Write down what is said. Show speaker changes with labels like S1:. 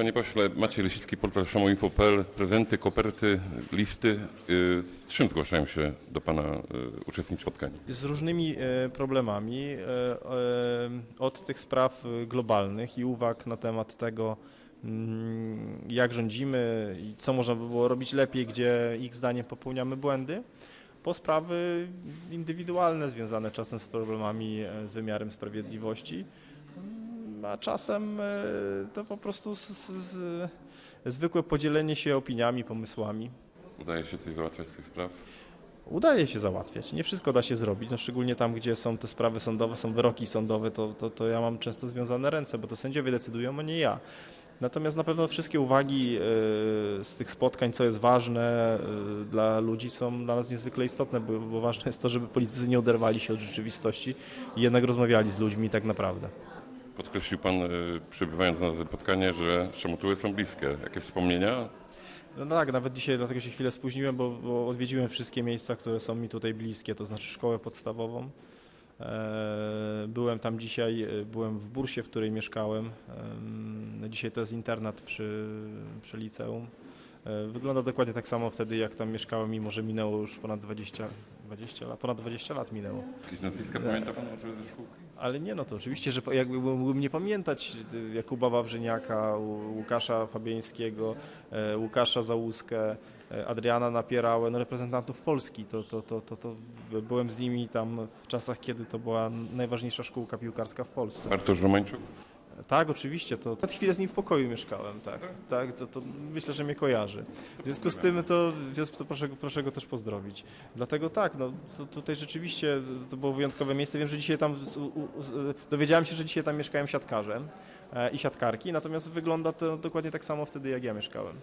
S1: Panie pośle, Maciej Lisicki, portal szamoinfo.pl, prezenty, koperty, listy. Y, Z czym zgłaszają się do Pana y, uczestnicy spotkań?
S2: z różnymi e, problemami, e, e, od tych spraw globalnych i uwag na temat tego, mm, jak rządzimy i co można by było robić lepiej, gdzie ich zdaniem popełniamy błędy, po sprawy indywidualne związane czasem z problemami z wymiarem sprawiedliwości, a czasem e, to po prostu z, z, zwykłe podzielenie się opiniami, pomysłami.
S1: Udaje się coś załatwiać z tych spraw?
S2: Udaje się załatwiać. Nie wszystko da się zrobić, no szczególnie tam, gdzie są te sprawy sądowe, są wyroki sądowe, to, to, to ja mam często związane ręce, bo to sędziowie decydują, a nie ja. Natomiast na pewno wszystkie uwagi e, z tych spotkań, co jest ważne e, dla ludzi, są dla nas niezwykle istotne, bo, bo ważne jest to, żeby politycy nie oderwali się od rzeczywistości i jednak rozmawiali z ludźmi tak naprawdę.
S1: Podkreślił Pan, y, przybywając na spotkanie, że Szamotuły są bliskie. Jakie wspomnienia?
S2: No tak, nawet dzisiaj dlatego się chwilę spóźniłem, bo, bo odwiedziłem wszystkie miejsca, które są mi tutaj bliskie, to znaczy szkołę podstawową. E, Byłem tam dzisiaj, e, byłem w Bursie, w której mieszkałem. Em, Dzisiaj to jest internat przy, przy liceum. E, Wygląda dokładnie tak samo wtedy, jak tam mieszkałem, mimo że minęło już ponad 20, 20 lat, ponad 20 lat minęło.
S1: Jakieś nazwiska pamięta Pan może ze szkółki?
S2: Ale nie, no to oczywiście, że jakby mógłbym nie pamiętać y, Jakuba Wawrzyniaka, Łu- Łukasza Fabiańskiego, e, Łukasza Załuskę, e, Adriana Napierałę, no reprezentantów Polski. To, to, to, to, to byłem z nimi tam w czasach, kiedy to była najważniejsza szkółka piłkarska w Polsce.
S1: Bartosz Romańczuk?
S2: Tak, oczywiście, to, to chwilę z nim w pokoju mieszkałem, tak, tak to, to myślę, że mnie kojarzy. W związku z tym to, to proszę, go- proszę go też pozdrowić. Dlatego tak, no, to, tutaj rzeczywiście to było wyjątkowe miejsce. Wiem, że dzisiaj tam, dowiedziałem się, że dzisiaj tam mieszkają siatkarze e, i siatkarki, natomiast wygląda to dokładnie tak samo wtedy, jak ja mieszkałem.